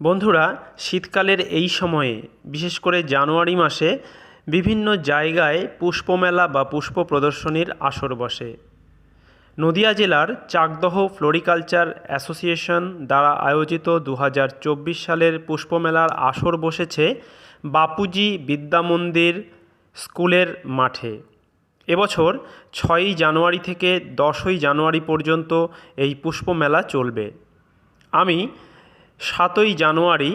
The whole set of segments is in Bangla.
বন্ধুরা, শীতকালের এই সময়ে, বিশেষ করে জানুয়ারি মাসে, বিভিন্ন জায়গায় পুষ্পমেলা বা পুষ্প প্রদর্শনীর আসর বসে। নদিয়া জেলার চাকদহ ফ্লোরিকালচার অ্যাসোসিয়েশন দ্বারা আয়োজিত দু হাজার চব্বিশ সালের পুষ্পমেলার আসর বসেছে বাপুজি বিদ্যা মন্দির স্কুলের মাঠে। এবছর ছয়ই জানুয়ারি থেকে দশই জানুয়ারি পর্যন্ত এই পুষ্পমেলা চলবে। আমি সাতই জানুয়ারি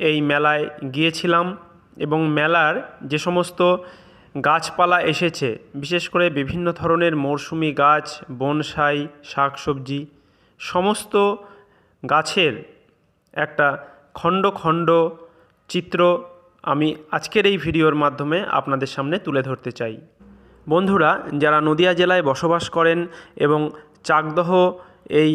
এই মেলায় গিয়েছিলাম এবং মেলার যে সমস্ত গাছপালা এসেছে, বিশেষ করে বিভিন্ন ধরনের মরশুমি গাছ, বনসাই, শাকসবজি, সমস্ত গাছের একটা খণ্ড খণ্ড চিত্র আমি আজকের এই ভিডিওর মাধ্যমে আপনাদের সামনে তুলে ধরতে চাই। বন্ধুরা, যারা নদিয়া জেলায় বসবাস করেন এবং চাকদহ এই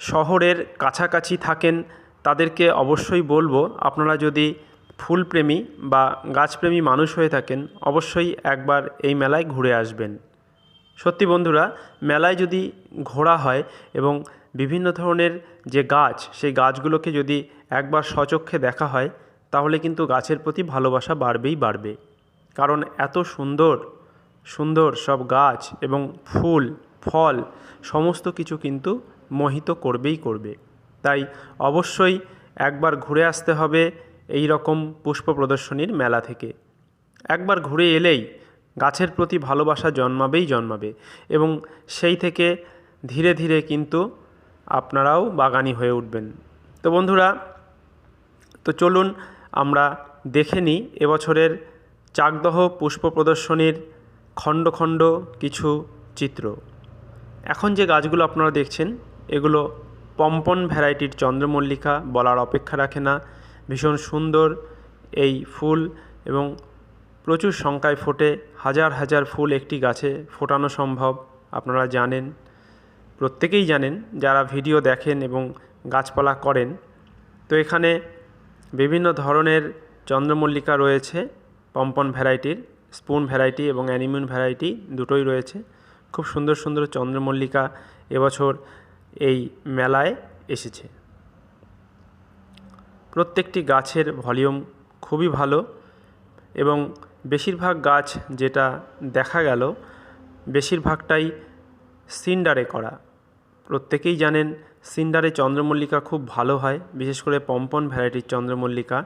শহরের কাছাকাছি থাকেন তাদেরকে অবশ্যই বলব, আপনারা যদি ফুলপ্রেমী বা গাছপ্রেমী মানুষ হয়ে থাকেন, অবশ্যই একবার এই মেলায় ঘুরে আসবেন। সত্যি বন্ধুরা, মেলায় যদি ঘোরা হয় এবং বিভিন্ন ধরনের যে গাছ, সেই গাছগুলোকে যদি একবার সচক্ষে দেখা হয়, তাহলে কিন্তু গাছের প্রতি ভালোবাসা বাড়বেই বাড়বে। কারণ এত সুন্দর সুন্দর সব গাছ এবং ফুল, ফল, সমস্ত কিছু কিন্তু মোহিত করবেই করবে। তাই অবশ্যই একবার ঘুরে আসতে হবে এই রকম পুষ্প প্রদর্শনীর মেলা থেকে। একবার ঘুরে এলেই গাছের প্রতি ভালোবাসা জন্মাবেই জন্মাবে এবং সেই থেকে ধীরে ধীরে কিন্তু আপনারাও বাগানি হয়ে উঠবেন। তো বন্ধুরা, তো চলুন আমরা দেখে নিই এবছরের চাকদহ পুষ্প প্রদর্শনীর খণ্ড খণ্ড কিছু চিত্র। এখন যে গাছগুলো আপনারা দেখছেন, এগুলো পম্পন ভ্যারাইটির চন্দ্রমল্লিকা বলার অপেক্ষা রাখে না। ভীষণ সুন্দর এই ফুল এবং প্রচুর সংখ্যায় ফোটে। হাজার হাজার ফুল একটি গাছে ফোটানো সম্ভব, আপনারা জানেন। প্রত্যেকেই জানেন, যারা ভিডিও দেখেন এবং গাছপালা করেন। তো এখানে বিভিন্ন ধরনের চন্দ্রমল্লিকা রয়েছে, পম্পন ভ্যারাইটির, স্পুন ভ্যারাইটি এবং অ্যানিমিউন ভ্যারাইটি দুটোই রয়েছে। খুব সুন্দর সুন্দর চন্দ্রমল্লিকা এবছর এই মেলায় এসেছে। প্রত্যেকটি গাছের ভলিউম খুবই ভালো এবং বেশিরভাগ গাছ যেটা দেখা গেল, বেশিরভাগটাই সিন্ডারে করা। প্রত্যেকেই জানেন, সিন্ডারে চন্দ্রমল্লিকা খুব ভালো হয়, বিশেষ করে পম্পন ভ্যারাইটির চন্দ্রমল্লিকা।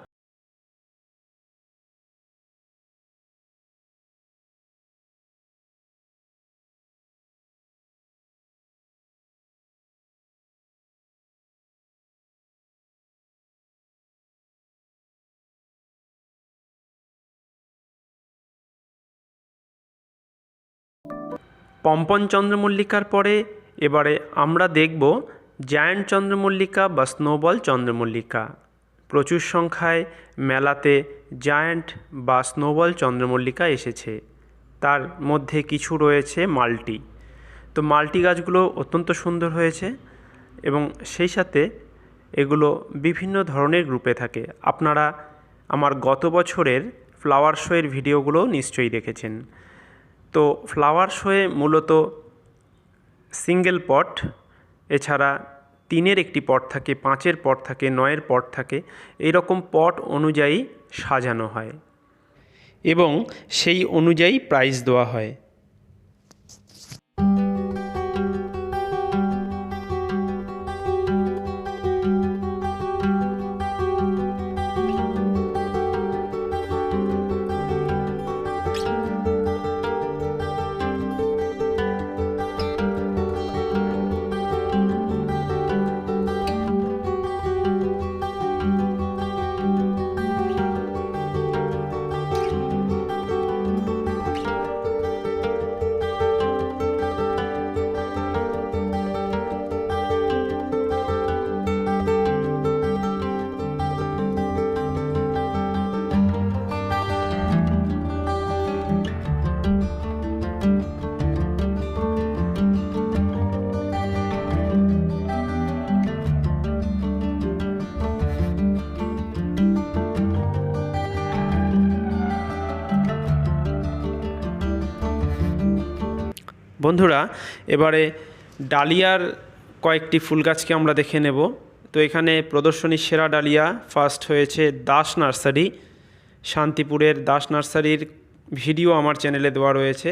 পম্পন চন্দ্রমল্লিকার পরে, এবারে আমরা দেখব জায়ান্ট চন্দ্রমল্লিকা বা স্নোবল চন্দ্রমল্লিকা। প্রচুর সংখ্যায় মেলাতে জায়ান্ট বা স্নোবল চন্দ্রমল্লিকা এসেছে। তার মধ্যে কিছু রয়েছে মাল্টি। তো মাল্টি গাছগুলো অত্যন্ত সুন্দর হয়েছে এবং সেই সাথে এগুলো বিভিন্ন ধরনের গ্রুপে থাকে। আপনারা আমার গত বছরের ফ্লাওয়ার শোয়ের ভিডিওগুলো নিশ্চয়ই দেখেছেন। তো ফ্লাওয়ার শোয়ে মূলত সিঙ্গেল পট, এছাড়া তিনের একটি পট থাকে, পাঁচের পট থাকে, নয়ের পট থাকে, এরকম পট অনুযায়ী সাজানো হয় এবং সেই অনুযায়ী প্রাইস দেওয়া হয়। বন্ধুরা, এবারে ডালিয়ার কয়েকটি ফুল গাছকে আমরা দেখে নেব। তো এখানে প্রদর্শনীর সেরা ডালিয়া ফার্স্ট হয়েছে দাস নার্সারি। শান্তিপুরের দাস নার্সারির ভিডিও আমার চ্যানেলে দেওয়া রয়েছে।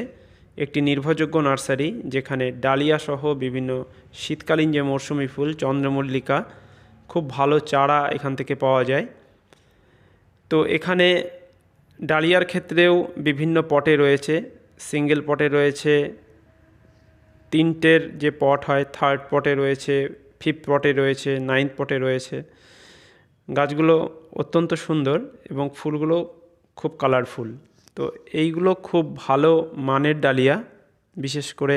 একটি নির্ভরযোগ্য নার্সারি যেখানে ডালিয়া সহ বিভিন্ন শীতকালীন যে মরশুমি ফুল, চন্দ্রমল্লিকা, খুব ভালো চারা এখান থেকে পাওয়া যায়। তো এখানে ডালিয়ার ক্ষেত্রেও বিভিন্ন পটে রয়েছে সিঙ্গেল পটে রয়েছে তিনটের যে পট হয় থার্ড পটে রয়েছে ফিফথ পটে রয়েছে নাইন্থ পটে রয়েছে। গাছগুলো অত্যন্ত সুন্দর এবং ফুলগুলো খুব কালারফুল তো এইগুলো খুব ভালো মানের ডালিয়া। বিশেষ করে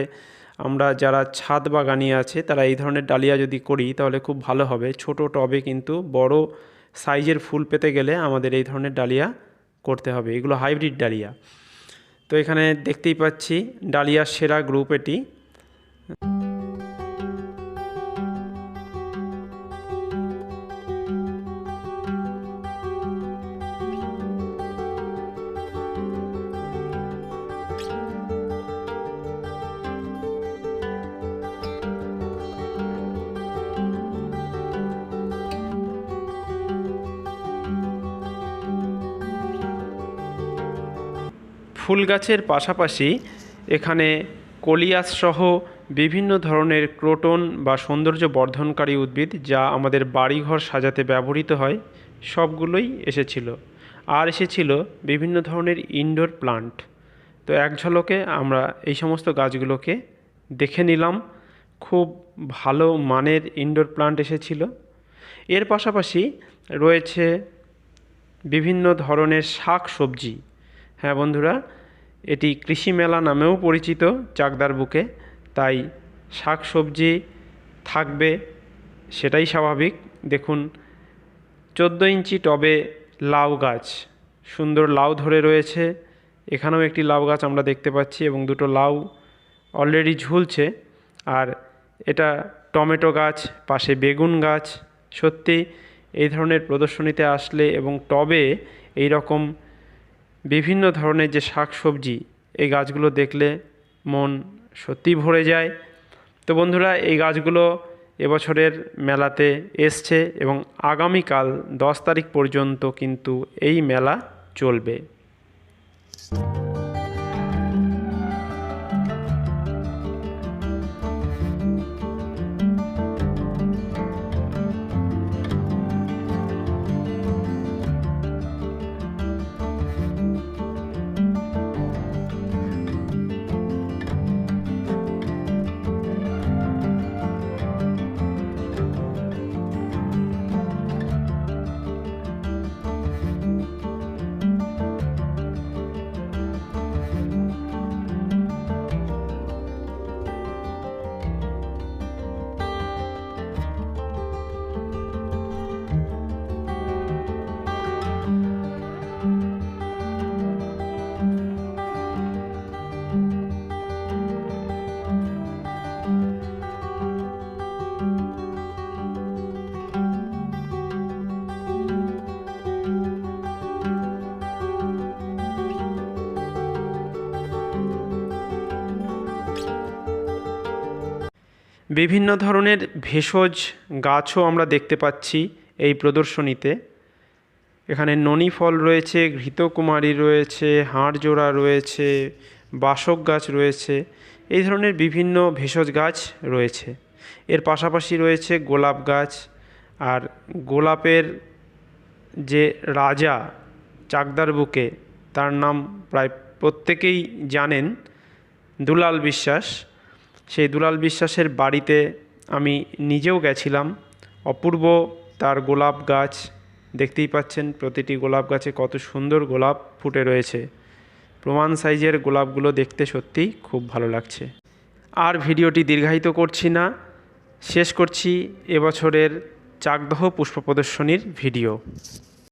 আমরা যারা ছাদ বাগানি আছে, তারা এই ধরনের ডালিয়া যদি করি, তাহলে খুব ভালো হবে। ছোট টবে কিন্তু বড় সাইজের ফুল পেতে গেলে আমাদের এই ধরনের ডালিয়া করতে হবে। এগুলো হাইব্রিড ডালিয়া। তো এখানে দেখতেই পাচ্ছি ডালিয়ার সেরা গ্রুপ এটি। ফুল গাছের পাশাপাশি এখানে কলিয়াস সহ বিভিন্ন ধরনের ক্রোটন বা সৌন্দর্য বর্ধনকারী উদ্ভিদ যা আমাদের বাড়িঘর সাজাতে ব্যবহৃত হয়, সবগুলোই এসেছিল। আর এসেছিল বিভিন্ন ধরনের ইনডোর প্লান্ট তো এক ঝলকে আমরা এই সমস্ত গাছগুলোকে দেখে নিলাম। খুব ভালো মানের ইনডোর প্লান্ট এসেছিল। এর পাশাপাশি রয়েছে বিভিন্ন ধরনের শাক সবজি। হ্যাঁ বন্ধুরা এটি কৃষি মেলা নামেও পরিচিত চাকদার বুকে। তাই শাক সবজি থাকবে সেটাই স্বাভাবিক। দেখুন, চোদ্দ ইঞ্চি টবে লাউ গাছ। সুন্দর লাউ ধরে রয়েছে। এখানেও একটি লাউ গাছ আমরা দেখতে পাচ্ছি এবং দুটো লাউ অলরেডি ঝুলছে। আর এটা টমেটো গাছ, পাশে বেগুন গাছ। সত্যি, এই ধরনের প্রদর্শনীতে আসলে এবং টবে এই রকম বিভিন্ন ধরনের যে শাক সবজি এই গাছগুলো দেখলে মন সত্যি ভরে যায়। তো বন্ধুরা, এই গাছগুলো এবছরের মেলাতে এসছে এবং আগামীকাল দশ তারিখ পর্যন্ত কিন্তু এই মেলা চলবে। বিভিন্ন ধরনের ভেষজ গাছও আমরা দেখতে পাচ্ছি এই প্রদর্শনীতে। এখানে ননি ফল রয়েছে, ঘৃতকুমারী রয়েছে, হাড়জোড়া রয়েছে, বাসক গাছ রয়েছে, এই ধরনের বিভিন্ন ভেষজ গাছ রয়েছে। এর পাশাপাশি রয়েছে গোলাপ গাছ আর গোলাপের যে রাজা চাকদার বুকে, তার নাম প্রায় প্রত্যেকেই জানেন, দুলাল বিশ্বাস। সেই দুলাল বিশ্বাসের বাড়িতে আমি নিজেও গেছিলাম। অপূর্ব তার গোলাপ গাছ, দেখতেই পাচ্ছেন প্রতিটি গোলাপ গাছে কত সুন্দর গোলাপ ফুটে রয়েছে। প্রমাণ সাইজের গোলাপগুলো দেখতে সত্যিই খুব ভালো লাগছে। আর ভিডিওটি দীর্ঘায়িত করছি না, শেষ করছি এবছরের চাকদহ পুষ্প প্রদর্শনীর ভিডিও।